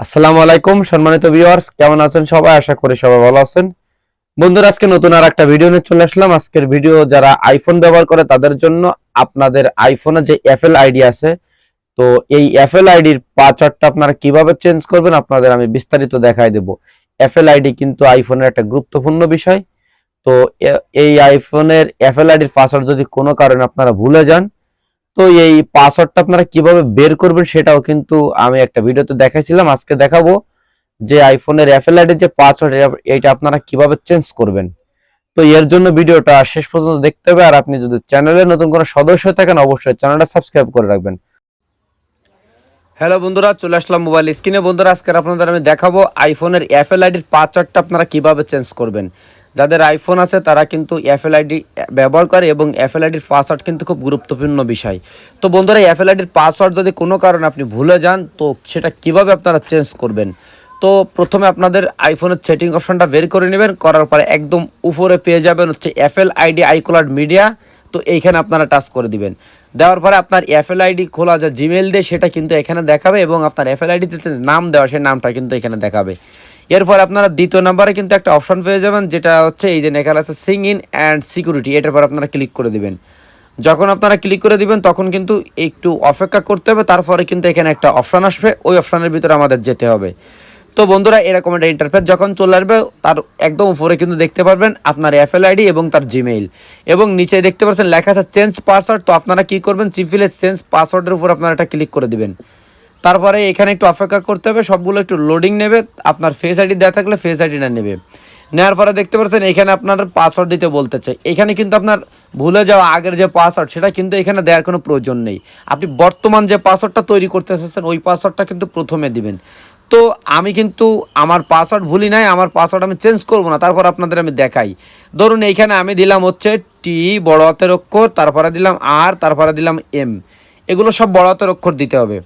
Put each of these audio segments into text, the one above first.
আসসালামু আলাইকুম, সম্মানিত ভিউয়ার্স কেমন আছেন সবাই? আশা করি সবাই ভালো আছেন। বন্ধুরা, আজকে নতুন আর একটা ভিডিও নিয়ে চলে আসলাম। আজকের ভিডিও যারা আইফোন ব্যবহার করে, তাদের জন্য আপনাদের আইফোনে যে এফএল আইডি আছে, তো এই এফএল আইডির পাসওয়ার্ডটা আপনারা কীভাবে চেঞ্জ করবেন, আপনাদের আমি বিস্তারিত দেখাই দেব। এফএল আইডি কিন্তু আইফোনের একটা গুরুত্বপূর্ণ বিষয়। তো এই আইফোনের এফএল আইডির পাসওয়ার্ড যদি কোনো কারণে আপনারা ভুলে যান তো এই পাসওয়ার্ডটা আপনারা কীভাবে বের করবেন সেটাও কিন্তু আমি একটা ভিডিওতে দেখাইছিলাম। আজকে দেখাবো যে আইফোনের অ্যাপেল আইডির যে পাসওয়ার্ড এটা আপনারা কীভাবে চেঞ্জ করবেন। তো এর জন্য ভিডিওটা শেষ পর্যন্ত দেখতে হবে। আর আপনি যদি চ্যানেলে নতুন কোনো সদস্য থাকেন, অবশ্যই চ্যানেলটা সাবস্ক্রাইব করে রাখবেন। হ্যালো বন্ধুরা, চলে আসলাম মোবাইল স্ক্রিনে বন্ধুরা আজকে আপনাদের আমি দেখাবো আইফোনের অ্যাপেল আইডির পাসওয়ার্ডটা আপনারা কীভাবে চেঞ্জ করবেন। যাদের আইফোন আছে, তারা কিন্তু অ্যাপেল আইডি ব্যবহার করে এবং অ্যাপেল আইডির পাসওয়ার্ড কিন্তু খুব গুরুত্বপূর্ণ বিষয়। তো বন্ধুরা অ্যাপেল আইডির পাসওয়ার্ড যদি কোনো কারণে আপনি ভুলে যান, তো সেটা কীভাবে আপনারা চেঞ্জ করবেন? তো প্রথমে আপনাদের আইফোনের সেটিং অপশনটা বের করে নেবেন। করার পরে একদম উপরে পেয়ে যাবেন হচ্ছে অ্যাপেল আইডি আইকোলার মিডিয়া তো এইখানে আপনারা টাচ করে দিবেন। দেওয়ার পরে আপনার এফএল আইডি খোলা যা জিমেল দিয়ে সেটা কিন্তু এখানে দেখাবে এবং আপনার এফএল আইডিতে নাম দেওয়া সেই নামটা কিন্তু এখানে দেখাবে। এরপর আপনারা দ্বিতীয় নাম্বারে কিন্তু একটা অপশন পেয়ে যাবেন, যেটা হচ্ছে এই যে এখানে আছে সিং ইন অ্যান্ড সিকিউরিটি এটার পর আপনারা ক্লিক করে দিবেন। যখন আপনারা ক্লিক করে দিবেন, তখন কিন্তু একটু অপেক্ষা করতে হবে, তারপরে কিন্তু এখানে একটা অপশান আসবে, ওই অপশানের ভিতরে আমাদের যেতে হবে। তো বন্ধুরা, এরকম একটা ইন্টারফেস যখন চলে আসবে, তার একদম উপরে কিন্তু দেখতে পারবেন আপনার এফএল আইডি এবং তার জিমেইল এবং নিচে দেখতে পাচ্ছেন, লেখা আছে চেঞ্জ পাসওয়ার্ড তো আপনারা কি করবেন চিফিলে চেঞ্জ পাসওয়ার্ডের উপর আপনারা একটা ক্লিক করে দিবেন। তারপরে এখানে একটু অপেক্ষা করতে হবে, সবগুলো একটু লোডিং নেবে। আপনার ফেস আইডি দেওয়া থাকলে ফেস আইডিটা নেবে। নেওয়ার পরে দেখতে পাচ্ছেন, এখানে আপনার পাসওয়ার্ড দিতে বলতেছে এখানে কিন্তু আপনার ভুলে যাওয়া আগের যে পাসওয়ার্ড সেটা কিন্তু এখানে দেওয়ার কোনো প্রয়োজন নেই। আপনি বর্তমান যে পাসওয়ার্ডটা তৈরি করতে এসেছেন, ওই পাসওয়ার্ডটা কিন্তু প্রথমে দিবেন। তো আমি কিন্তু আমার পাসওয়ার্ড ভুলি নাই, আমার পাসওয়ার্ড আমি চেঞ্জ করব না, তারপর আপনাদের আমি দেখাই। ধরুন এইখানে আমি দিলাম হচ্ছে টি বড় হাতের অক্ষর, তারপরে দিলাম আর তারপরে দিলাম এম এগুলো সব বড় হাতের অক্ষর দিতে হবে।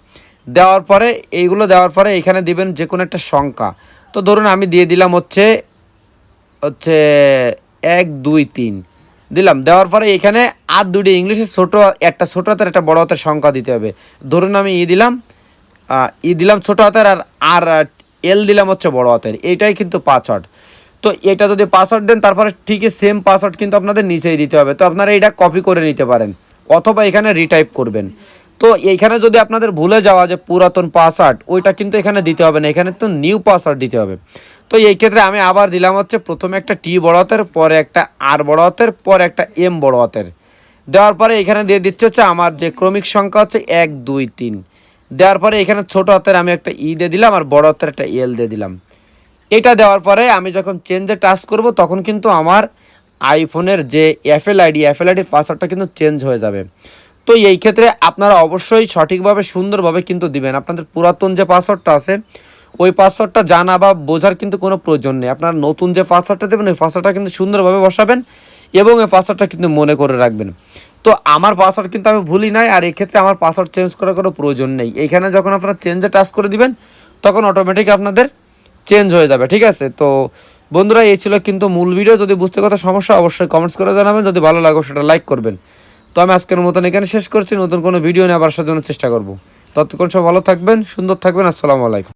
দেওয়ার পরে, এইগুলো দেওয়ার পরে এখানে দিবেন যে কোনো একটা সংখ্যা। তো ধরুন আমি দিয়ে দিলাম হচ্ছে হচ্ছে এক, দুই, তিন। দিলাম, দেওয়ার পরে এখানে আর দুটি ইংলিশে ছোটো, একটা ছোটো হাতের, একটা বড় হাতের সংখ্যা দিতে হবে। ধরুন আমি ই দিলাম ই দিলাম ছোটো হাতের আর আর এল দিলাম হচ্ছে বড় হাতের। এইটাই কিন্তু পাসওয়ার্ড তো এটা যদি পাসওয়ার্ড দেন, তারপরে ঠিকই সেম পাসওয়ার্ড কিন্তু আপনাদের নিচেই দিতে হবে। তো আপনারা এটা কপি করে নিতে পারেন, অথবা এখানে রিটাইপ করবেন। তো এইখানে যদি আপনাদের ভুলে যাওয়া যে পুরাতন পাসওয়ার্ড ওইটা কিন্তু এখানে দিতে হবে না। এখানে তো নিউ পাসওয়ার্ড দিতে হবে। তো এই ক্ষেত্রে আমি আবার দিলাম হচ্ছে প্রথমে একটা টি বড় হাতের, পরে একটা আর বড় হাতের, পরে একটা এম বড় হাতের। দেওয়ার পরে এখানে দিয়ে দিচ্ছে হচ্ছে আমার যে ক্রমিক সংখ্যা হচ্ছে এক, দুই, তিন। দেওয়ার পরে এখানে ছোট হাতের আমি একটা ই দিয়ে দিলাম আর বড় হাতের একটা এল দিয়ে দিলাম। এটা দেওয়ার পরে আমি যখন চেঞ্জে টাচ করব, তখন কিন্তু আমার আইফোনের যে এফএল আইডি এফএল আইডির পাসওয়ার্ডটা কিন্তু চেঞ্জ হয়ে যাবে। তো এই ক্ষেত্রে আপনারা অবশ্যই সঠিকভাবে, সুন্দরভাবে কিন্তু দিবেন। আপনাদের পুরাতন যে পাসওয়ার্ডটা আছে, ওই পাসওয়ার্ডটা জানা বা বোঝার কিন্তু কোনো প্রয়োজন নেই। আপনারা নতুন যে পাসওয়ার্ডটা দেবেন, ওই পাসওয়ার্ডটা কিন্তু সুন্দরভাবে বসাবেন এবং এই পাসওয়ার্ডটা কিন্তু মনে করে রাখবেন। তো আমার পাসওয়ার্ড কিন্তু আমি ভুলি নাই, আর এক্ষেত্রে আমার পাসওয়ার্ড চেঞ্জ করার কোনো প্রয়োজন নেই। এখানে যখন আপনারা চেঞ্জে টাচ করে দিবেন, তখন অটোমেটিক আপনাদের চেঞ্জ হয়ে যাবে, ঠিক আছে? তো বন্ধুরা, এই ছিল কিন্তু মূল ভিডিও যদি বুঝতে কথা সমস্যা, অবশ্যই কমেন্টস করে জানাবেন। যদি ভালো লাগে, সেটা লাইক করবেন। তো আমি আজকের মতন এখানে শেষ করছি। নতুন কোনো ভিডিও নিয়ে আবার আসার জন্য চেষ্টা করব। ততক্ষণ সব ভালো থাকবেন, সুন্দর থাকবেন। আসসালামু আলাইকুম।